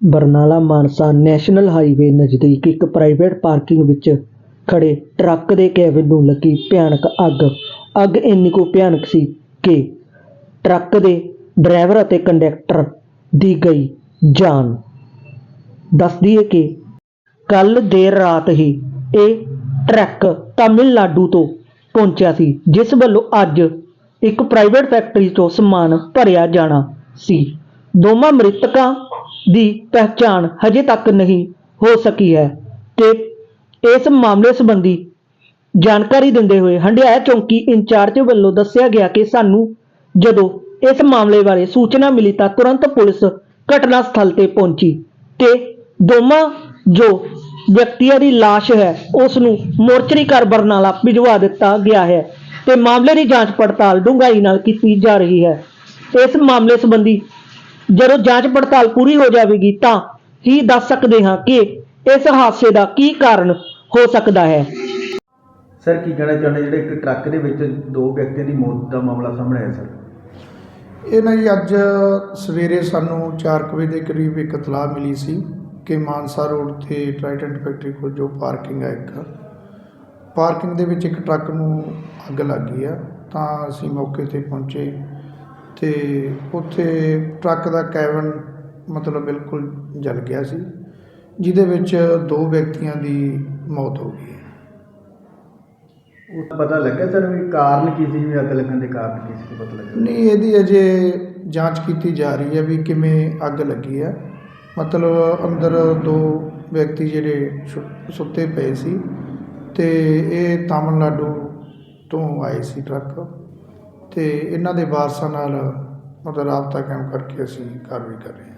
Barnala Mansa national highway ਨਜ਼ਦੀਕ ਇੱਕ private parking ਵਿੱਚ ਖੜ੍ਹੇ ਟਰੱਕ ਦੇ ਕੈਬਿਨ ਨੂੰ ਲੱਗੀ ਭਿਆਨਕ ਅੱਗ। ਅੱਗ ਇੰਨੀ ਕੁ ਭਿਆਨਕ ਸੀ ਕਿ ਟਰੱਕ ਦੇ ਡਰਾਈਵਰ ਅਤੇ ਕੰਡਕਟਰ ਦੀ ਗਈ ਜਾਨ। ਦੱਸਦੀ ਹੈ ਕਿ ਕੱਲ ਦੇਰ ਰਾਤ ਹੀ ਇਹ ਟਰੱਕ ਤਾਮਿਲਨਾਡੂ ਤੋਂ ਪਹੁੰਚਿਆ ਸੀ, ਜਿਸ ਵੱਲੋਂ ਅੱਜ ਇੱਕ ਪ੍ਰਾਈਵੇਟ ਫੈਕਟਰੀ ਤੋਂ ਸਮਾਨ ਭਰਿਆ ਜਾਣਾ ਸੀ। ਦੋਵਾਂ ਮ੍ਰਿਤਕਾਂ ਦੀ ਪਹਿਚਾਣ ਹਜੇ ਤੱਕ ਨਹੀਂ ਹੋ ਸਕੀ ਹੈ ਤੇ ਇਸ ਮਾਮਲੇ ਸੰਬੰਧੀ ਜਾਣਕਾਰੀ ਦਿੰਦੇ ਹੋਏ ਹੰਡਿਆਇਆ ਚੌਂਕੀ ਇੰਚਾਰਜ ਵੱਲੋਂ ਦੱਸਿਆ ਗਿਆ ਕਿ ਸਾਨੂੰ ਜਦੋਂ ਇਸ ਮਾਮਲੇ ਬਾਰੇ ਸੂਚਨਾ ਮਿਲੀ ਤਾਂ ਤੁਰੰਤ ਪੁਲਿਸ ਘਟਨਾ ਸਥਲ ਤੇ ਪਹੁੰਚੀ ਤੇ ਦੋਵਾਂ ਜੋ ਵਿਅਕਤੀਆਂ ਦੀ ਲਾਸ਼ ਹੈ ਉਸ ਨੂੰ ਮੋਰਚਰੀ ਘਰ ਬਰਨਾਲਾ ਭਿਜਵਾ ਦਿੱਤਾ ਗਿਆ ਹੈ ਤੇ ਮਾਮਲੇ ਦੀ ਜਾਂਚ ਪੜਤਾਲ ਡੂੰਘਾਈ ਨਾਲ ਕੀਤੀ ਜਾ ਰਹੀ ਹੈ। ਇਸ ਮਾਮਲੇ ਸੰਬੰਧੀ ਜਦੋਂ ਜਾਂਚ ਪੜਤਾਲ ਪੂਰੀ ਹੋ ਜਾਵੇਗੀ ਤਾਂ ਹੀ ਦੱਸ ਸਕਦੇ ਹਾਂ ਕਿ ਇਸ ਹਾਦਸੇ ਦਾ ਕੀ ਕਾਰਨ ਹੋ ਸਕਦਾ ਹੈ। ਸਰ ਕੀ ਕਹਿਣਾ ਚਾਹੁੰਦੇ ਜਿਹੜੇ ਇੱਕ ਟਰੱਕ ਦੇ ਵਿੱਚ ਦੋ ਵਿਅਕਤੀਆਂ ਦੀ ਮੌਤ ਦਾ ਮਾਮਲਾ ਸਾਹਮਣੇ ਆਇਆ ਸਰ? ਇਹ ਨਾ ਜੀ ਅੱਜ ਸਵੇਰੇ ਸਾਨੂੰ 4 ਕੁ ਵਜੇ ਦੇ ਕਰੀਬ ਇੱਕ ਇਤਲਾਹ ਮਿਲੀ ਸੀ ਕਿ ਮਾਨਸਾ ਰੋਡ ਤੇ ਟ੍ਰਾਈਡੈਂਟ ਫੈਕਟਰੀ ਕੋਲ ਜੋ ਪਾਰਕਿੰਗ ਹੈ ਇੱਕ ਪਾਰਕਿੰਗ ਦੇ ਵਿੱਚ ਇੱਕ ਟਰੱਕ ਨੂੰ ਅੱਗ ਲੱਗ ਗਈ ਆ ਤਾਂ ਅਸੀਂ ਮੌਕੇ ਤੇ ਪਹੁੰਚੇ। ਤੇ ਉੱਥੇ ਟਰੱਕ ਦਾ ਕੈਬਨ ਮਤਲਬ ਬਿਲਕੁਲ ਜਲ ਗਿਆ ਸੀ ਜਿਹਦੇ ਵਿੱਚ ਦੋ ਵਿਅਕਤੀਆਂ ਦੀ ਮੌਤ ਹੋ ਗਈ ਹੈ। ਉਹ ਪਤਾ ਲੱਗਾ ਸਰ ਵੀ ਕਾਰਨ ਕੀ ਸੀ ਜਿਵੇਂ ਅੱਗ ਲੱਗਣ ਦੇ ਕਾਰਨ ਕੀ ਸੀ ਪਤਾ ਲੱਗਾ? ਨਹੀਂ ਇਹਦੀ ਅਜੇ ਜਾਂਚ ਕੀਤੀ ਜਾ ਰਹੀ ਹੈ ਵੀ ਕਿਵੇਂ ਅੱਗ ਲੱਗੀ ਹੈ। ਮਤਲਬ ਅੰਦਰ ਦੋ ਵਿਅਕਤੀ ਜਿਹੜੇ ਸੁੱਤੇ ਪਏ ਸੀ ਤੇ ਇਹ ਤਾਮਿਲਨਾਡੂ ਤੋਂ ਆਏ ਸੀ ਟਰੱਕ। ਤੇ ਇਹਨਾਂ ਦੇ ਵਾਰਸਾਂ ਨਾਲ ਮਤਲਬ ਰਾਬਤਾ ਕਾਇਮ ਕਰਕੇ ਅਸੀਂ ਕਾਰਵਾਈ ਕਰ ਰਹੇ ਹਾਂ।